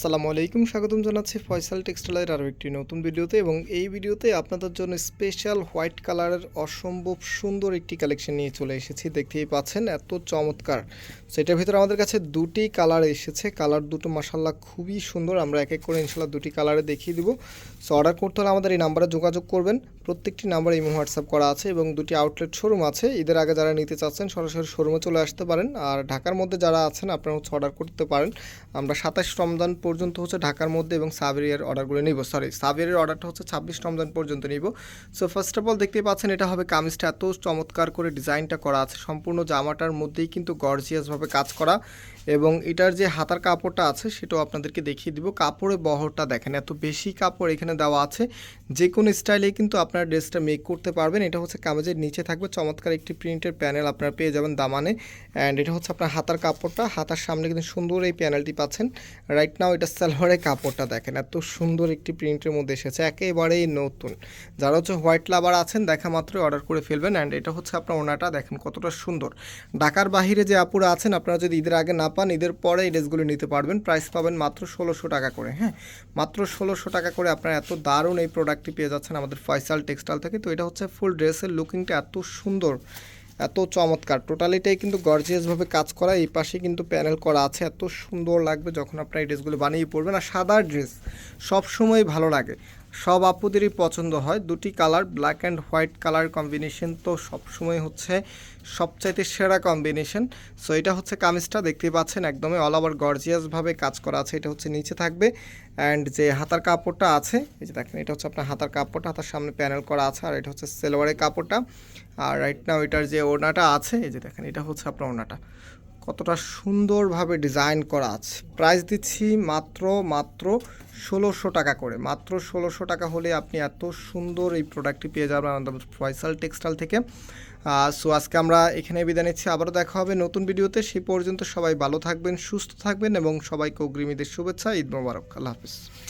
আসসালামু আলাইকুম, স্বাগতম জানাচ্ছি ফয়সাল টেক্সটাইলের আরও একটি নতুন ভিডিওতে এবং এই ভিডিওতে আপনাদের জন্য স্পেশাল হোয়াইট কালারের অসম্ভব সুন্দর একটি কালেকশন নিয়ে চলে এসেছি। দেখতেই পাচ্ছেন, এত চমৎকার। সেটার ভিতরে আমাদের কাছে দুটি কালার এসেছে। কালার দুটো মাসাল্লাহ খুবই সুন্দর। আমরা এক এক করে ইনশাল্লাহ দুটি কালারে দেখিয়ে দিব। সো অর্ডার করতে হলে আমাদের এই নাম্বারে যোগাযোগ করবেন। প্রত্যেকটি নাম্বারে ইমো হোয়াটসঅ্যাপ করা আছে এবং দুটি আউটলেট শোরুম আছে। ঈদের আগে যারা নিতে চাচ্ছেন, সরাসরি শোরুমে চলে আসতে পারেন। আর ঢাকার মধ্যে যারা আছেন, আপনারা হচ্ছে অর্ডার করতে পারেন। আমরা সাতাশ রমজান পর্যন্ত হচ্ছে ঢাকার মধ্যে এবং সাবেরিয়ার অর্ডারগুলো নিব। সরি সাবেরিয়ার অর্ডারটা হচ্ছে ছাব্বিশ রমজান পর্যন্ত নিব। সো ফার্স্ট অফ অল দেখতেই পাচ্ছেন, এটা হবে কামিজটা এত চমৎকার করে ডিজাইনটা করা আছে। সম্পূর্ণ জামাটার মধ্যেই কিন্তু গর্জিয়াসভাবে কাজ করা এবং এটার যে হাতার কাপড়টা আছে, সেটাও আপনাদেরকে দেখিয়ে দিব। কাপড়ের বহরটা দেখেন, এত বেশি কাপড় এখানে দেওয়া আছে। যে কোনো স্টাইলে কিন্তু আপনার ড্রেসটা মেক করতে পারবেন। এটা হচ্ছে কামিজের নিচে থাকবে চমৎকার একটি প্রিন্টের প্যানেল আপনারা পেয়ে যাবেন দামানে। অ্যান্ড এটা হচ্ছে আপনার হাতার কাপড়টা। হাতার সামনে কিন্তু সুন্দর এই প্যানেলটি পাচ্ছেন। রাইট নাও এটা সালোয়ারের কাপড়টা দেখেন, এত সুন্দর একটি প্রিন্টের মধ্যে এসেছে, একেবারেই নতুন। যারা হচ্ছে হোয়াইট লাভার আছেন, দেখা মাত্রই অর্ডার করে ফেলবেন অ্যান্ড এটা হচ্ছে আপনার ওনাটা, দেখেন কতটা সুন্দর। ঢাকার বাহিরে যে আপুরা আছেন, আপনারা যদি ঈদের আগে না পান, ঈদের পরে এই ড্রেসগুলো নিতে পারবেন প্রাইস পাবেন মাত্র ষোলোশো টাকা করে হ্যাঁ? মাত্র ষোলোশো টাকা করে আপনারা এত দারুণ এই প্রোডাক্টটি পেয়ে যাচ্ছেন আমাদের ফয়সাল টেক্সটাইল থেকে, তো এটা হচ্ছে ফুল ড্রেসের লুকিংটা এত সুন্দর। এত চমৎকার। টোটালিটাই কিন্তু গর্জিয়াসভাবে কাজ করা, এই পাশে কিন্তু প্যানেল করা আছে। এত সুন্দর লাগবে যখন আপনারা এই ড্রেসগুলো বানিয়ে পড়বেন আর সাদা ড্রেস সবসময় ভালো লাগে। সব আপুদেরই পছন্দ হয়। দুটি colour black and white colour combination তো সবসময় হচ্ছে সবচাইতে সেরা কম্বিনেশন সো এটা হচ্ছে কামিজটা, দেখতেই পাচ্ছেন, একদমই অল ওভার গর্জিয়াসভাবে কাজ করা আছে। এটা হচ্ছে নিচে থাকবে। অ্যান্ড যে হাতার কাপড়টা আছে, এই যে দেখেন, এটা হচ্ছে আপনার হাতার কাপড়টা, হাতার সামনে প্যানেল করা আছে, আর এটা হচ্ছে সেলোয়ারের কাপড়টা। আর রাইট নাও এটার যে ওড়নাটা আছে, এই যে দেখেন, এটা হচ্ছে আপনার ওড়নাটা। কতটা সুন্দরভাবে ডিজাইন করা আছে। প্রাইস দিচ্ছি মাত্র মাত্র ষোলোশো টাকা করে। মাত্র ষোলোশো টাকা হলে আপনি এত সুন্দর এই প্রোডাক্টটি পেয়ে যাবেন আমাদের ফয়সাল টেক্সটাইল থেকে। সো আজকে আমরা এখানে বিদায় নিচ্ছি। আবারও দেখা হবে নতুন ভিডিওতে। সেই পর্যন্ত সবাই ভালো থাকবেন, সুস্থ থাকবেন এবং সবাইকে অগ্রিমীদের শুভেচ্ছা, ঈদ মোবারক। আল্লাহ হাফিজ।